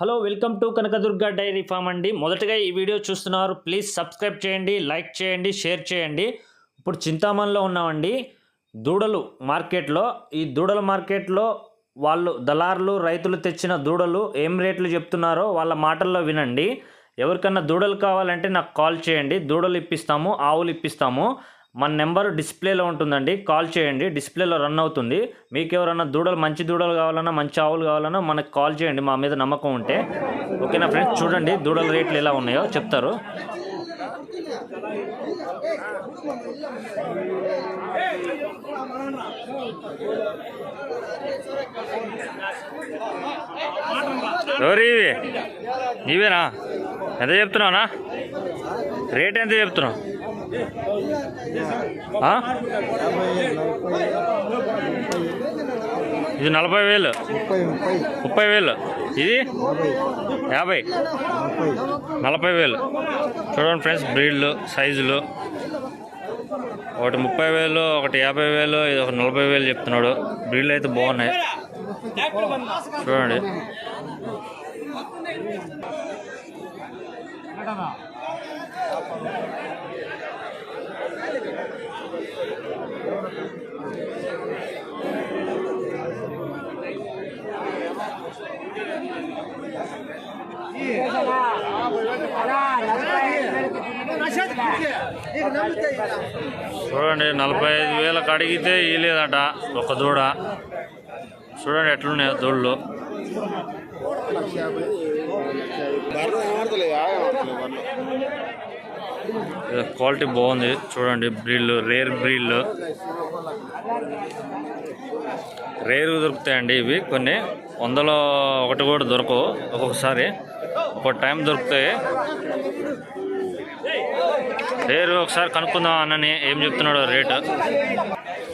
Hello welcome to Kanakadurga dairy farm అండి. మొదటగా ఈ వీడియో చూస్తున్నారు. ప్లీజ్ సబ్స్క్రైబ్ చేయండి లైక్ చేయండి షేర్ చేయండి. ఇప్పుడు చింతామణిలో ఉన్నామండి. దూడలు మార్కెట్లో ఈ దూడల మార్కెట్లో వాళ్ళు దళారులు రైతులు తెచ్చిన దూడలు ఏం రేట్లు చెప్తున్నారో వాళ్ళ మాటల్లో వినండి. ఎవరికన్నా దూడలు కావాలంటే నాకు కాల్ చేయండి. దూడలు ఇప్పిస్తాము ఆవులు ఇప్పిస్తాము. మన నెంబర్ డిస్ప్లేలో ఉంటుందండి. కాల్ చేయండి. డిస్ప్లేలో రన్ అవుతుంది. మీకు ఎవరన్నా దూడలు మంచి దూడలు కావాలన్నా మంచి ఆవులు కావాలన్నా మనకు కాల్ చేయండి. మా మీద నమ్మకం ఉంటే. ఓకేనా ఫ్రెండ్స్? చూడండి దూడల రేట్లు ఎలా ఉన్నాయో చెప్తారు. ఎవరి నీవేనా ఎంత చెప్తున్నావునా? రేట్ ఎంత చెప్తున్నావు? ఇది నలభై వేలు. ముప్పై వేలు. ఇది? యాభై. నలభై వేలు. చూడండి ఫ్రెండ్స్ బ్రీడ్లు సైజులు. ఒకటి ముప్పై వేలు ఒకటి యాభై వేలు ఇది ఒక నలభై వేలు చెప్తున్నాడు. బ్రీడ్లు అయితే బాగున్నాయి. చూడండి. చూడండి నలభై ఐదు వేలకు అడిగితే ఇలేదట ఒక దూడ. చూడండి ఎట్లున్నాయో దూడలు ఇది క్వాలిటీ బాగుంది. చూడండి బ్రిల్ రేర్ బ్రీడ్లు రేరు దొరుకుతాయండి ఇవి. కొన్ని వందలో ఒకటి కూడా దొరకవు. ఒక్కొక్కసారి ఒక టైం దొరుకుతాయి. రేరు ఒకసారి కనుక్కుందాం అన్నని ఏం చెప్తున్నాడు రేటు.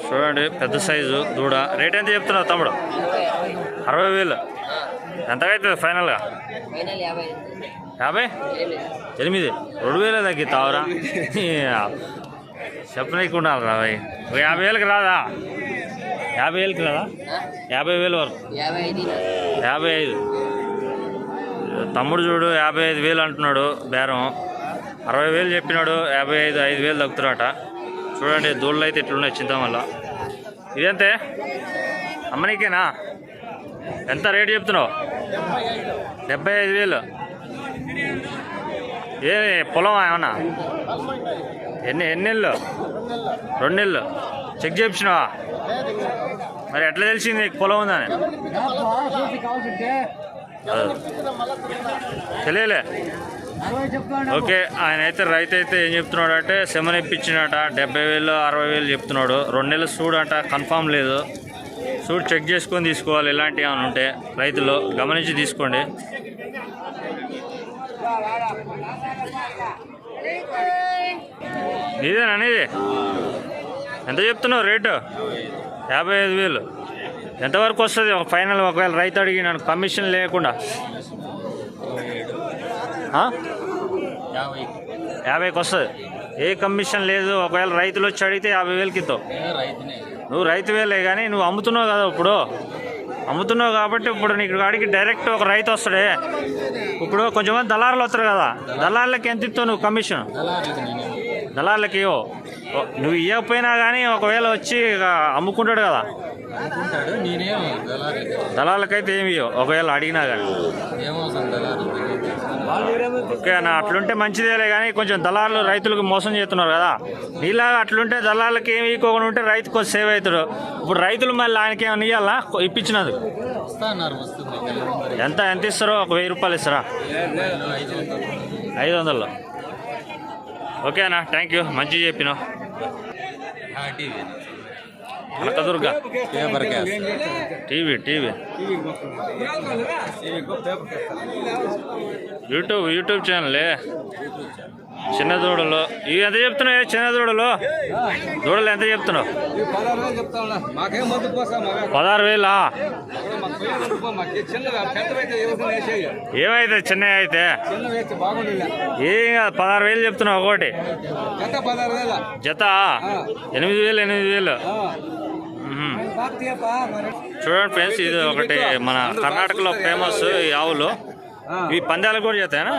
చూడండి పెద్ద సైజు దూడ. రేట్ ఎంత చెప్తున్నావు తమ్ముడు? అరవై వేలు. ఎంతగా అవుతుంది ఫైనల్గా? ఫైనల్ యాభై ఎనిమిది. రెండు వేలే తగ్గిస్తావురా. చెప్పనీయకుండా రాబాయ్ ఒక యాభై వేలకు రాదా? యాభై వేలకి రాదా? యాభై వేలు వరకు. యాభై ఐదు. తమ్ముడు చూడు యాభై ఐదు వేలు అంటున్నాడు బేరం. అరవై వేలు చెప్పినాడు యాభై ఐదు ఐదు వేలు తగ్గుతున్నాట చూడండి దూళ్ళు అయితే ఇట్లున్నాయి చింతం వల్ల ఇదంతే? అమ్మనీకేనా ఎంత రేటు చెప్తున్నావు? డెబ్బై ఐదు వేలు. ఏ పొలం ఏమన్నా? ఎన్ని ఎన్ని నెలలు రెండు నెలలు చెక్ చేయించినావా? మరి ఎట్లా తెలిసింది పొలం ఉందని? తెలియలే. ఓకే ఆయన అయితే రైతు అయితే ఏం చెప్తున్నాడు అంటే సెమన్ ఇప్పించినట డెబ్బై వేలు అరవై వేలు చెప్తున్నాడు. రెండు నెలలు సూడ్ కన్ఫామ్ లేదు. సూట్ చెక్ చేసుకొని తీసుకోవాలి. ఎలాంటివి ఏమైనా ఉంటే రైతులు గమనించి తీసుకోండి. నీదేనా నీది? ఎంత చెప్తున్నావు రేటు? యాభై ఐదు వేలు. ఎంతవరకు వస్తుంది? ఒక ఫైనల్ ఒకవేళ రైతు అడిగినాను కమిషన్ లేకుండా. యాభైకి వస్తుంది. ఏ కమిషన్ లేదు. ఒకవేళ రైతులు వచ్చి అడిగితే యాభై వేలకి రైతునే నువ్వు రైతు వేలే కానీ నువ్వు అమ్ముతున్నావు కదా ఇప్పుడు. అమ్ముతున్నావు కాబట్టి ఇప్పుడు నీకు కాడికి డైరెక్ట్ ఒక రైతు వస్తాడే. ఇప్పుడు కొంచెంమంది దళారులు వస్తారు కదా. దళారులకి ఎంత ఇస్తావు నువ్వు కమిషన్? దళారులకి ఇవ్వు. ఓ- నువ్వు ఇవ్వకపోయినా కానీ ఒకవేళ వచ్చి ఇక అమ్ముకుంటాడు కదా. దళాలకైతే ఏమి ఒకవేళ అడిగినా కానీ ఓకే అన్న అట్లుంటే మంచిదేలే కానీ కొంచెం దళారులు రైతులకు మోసం చేస్తున్నారు కదా. నీలాగా అట్లుంటే దళాలకి ఏమి ఇవ్వకుండా ఉంటే రైతు కొంచెం సేవ్ అవుతాడు. ఇప్పుడు రైతులు మళ్ళీ ఆయనకి ఏమైనా ఇవ్వాలా ఇప్పించినది. ఎంత ఎంత ఇస్తారో ఒక వెయ్యి రూపాయలు ఇస్తారా? ఐదు ఐదు వందలు. ఓకే అన్న థ్యాంక్ యూ. మంచిగా చెప్పినావు. नरकदुर्ग TV TV YouTube YouTube channel చిన్న దూడలు. ఇవి ఎంత చెప్తున్నావు చిన్న దూడలు? దూడలు ఎంత చెప్తున్నావు? పదహారు వేలా ఏమైతే అయితే? చిన్న బాగుండేది ఏం కాదు పదహారు వేలు చెప్తున్నావు ఒకటి. జత ఎనిమిది వేలు ఎనిమిది వేలు. చూడండి ఫ్రెండ్స్ ఇది ఒకటి మన కర్ణాటకలో ఫేమస్ ఈ ఆవులు. ఇవి పందాలు కూడా చేస్తాయనా?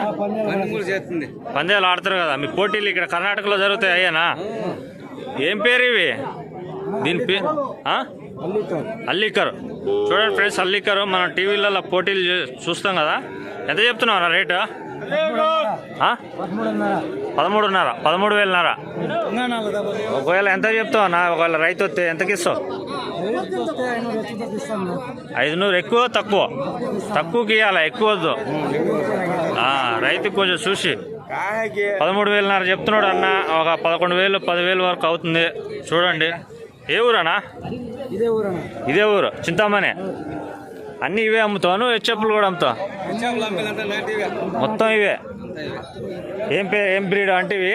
చేస్తుంది. పందాలు ఆడతారు కదా మీ పోటీలు ఇక్కడ కర్ణాటకలో జరుగుతాయి అయ్యానా? ఏం పేరు ఇవి? దీని పేరు అల్లికర్. చూడండి ఫ్రెండ్స్ అల్లికర్ మనం టీవీలలో పోటీలు చూ- చూస్తాం కదా. ఎంత చెప్తున్నావు అన్న రేటు? పదమూడున్నర. పదమూడు వేలన్నర ఒకవేళ ఎంత చెప్తావు అన్న? ఒకవేళ రైతు వస్తే ఎంతకి ఇస్తావు? ఐదు నూరు ఎక్కువ తక్కువ? తక్కువకి ఇవ్వాలి ఎక్కువ వద్దు. ఆ, రైతుకి కొంచెం చూసి. పదమూడు వేలన్నర చెప్తున్నాడు అన్న. ఒక పదకొండు వేలు పదివేలు వరకు అవుతుంది. చూడండి. ఏ ఊరన్నా? ఇదే ఊరన్న. ఇదే ఊరు. చింతామణి? అన్నీ ఇవే అమ్ముతాను చెప్పులు కూడా అమ్ముతావు? మొత్తం ఇవే? ఇవే. ఏం పే ఏం బ్రీడ్ అంటే ఇవి?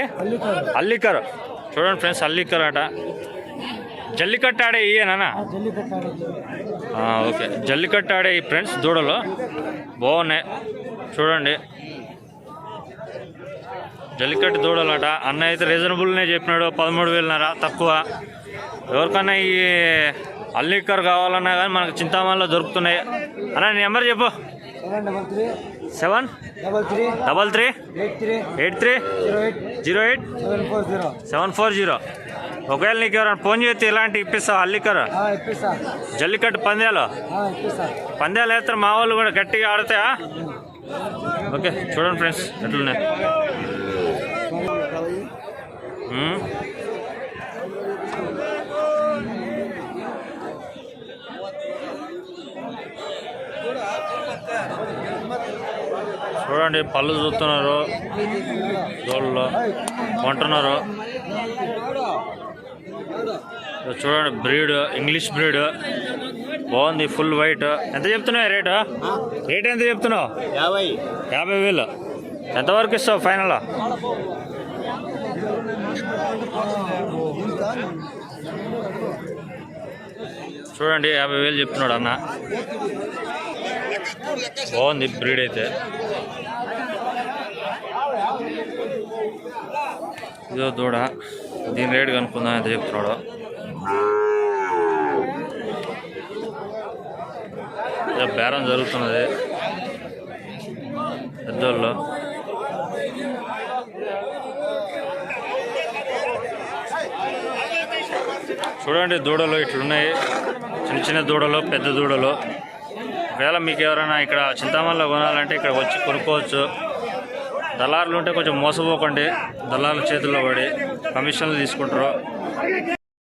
అల్లికర్. చూడండి ఫ్రెండ్స్ అల్లికర్ అట. జల్లికట్టు ఆడే ఇయేనా ఓకే. జల్లికట్టు ఆడే ఈ ఫ్రెండ్స్ దూడలు. బాగున్నాయి. చూడండి. జల్లికట్టు దూడలు అట. అన్న అయితే రీజనబుల్నే చెప్పినాడు. పదమూడు వేలన్నర తక్కువ. ఎవరికన్నా ఈ అల్లికర్ కావాలన్నా కానీ మనకు చింతామణిలో దొరుకుతున్నాయి. అన్న నీ నెంబర్ చెప్పు. Seven double three. Eight three. Zero eight. Seven four zero. ఒకవేళ నీకు ఎవరైనా ఫోన్ చేస్తే ఇలాంటి ఇప్పిస్తావు అల్లికర్ జల్లికట్టు పందాలు? పందాలు వేస్తారు మా వాళ్ళు కూడా గట్టిగా ఆడతాయా? ఓకే చూడండి ఫ్రెండ్స్ ఎట్లున్నాయి. చూడండి పళ్ళు చూస్తున్నారు. దోళ్ళు కొంటున్నారు. చూడండి బ్రీడ్ ఇంగ్లీష్ బ్రీడ్. బాగుంది ఫుల్ వైట్. ఎంత చెప్తున్నావు రేటు? రేట్ ఎంత చెప్తున్నావు? యాభై. యాభై వేలు. ఎంతవరకు ఇస్తావు ఫైనల్? చూడండి యాభై వేలు చెప్తున్నాడు అన్న. బాగుంది బ్రీడ్ అయితే. ఇదో దూడ. దీని రేట్ కనుక్కుందాం ఎంత చెప్తున్నాడు. ఇదో బేరం జరుగుతున్నది. పెద్దోళ్ళు. చూడండి దూడలు ఇట్లున్నాయి. చిన్న చిన్న దూడలు పెద్ద దూడలు. ఒకవేళ మీకు ఎవరైనా ఇక్కడ చింతామణిలో కొనాలంటే ఇక్కడ వచ్చి కొనుక్కోవచ్చు. దళారులు ఉంటే కొంచెం మోసపోకండి. దళారుల చేతుల్లో పడి కమిషన్లు తీసుకుంటారు.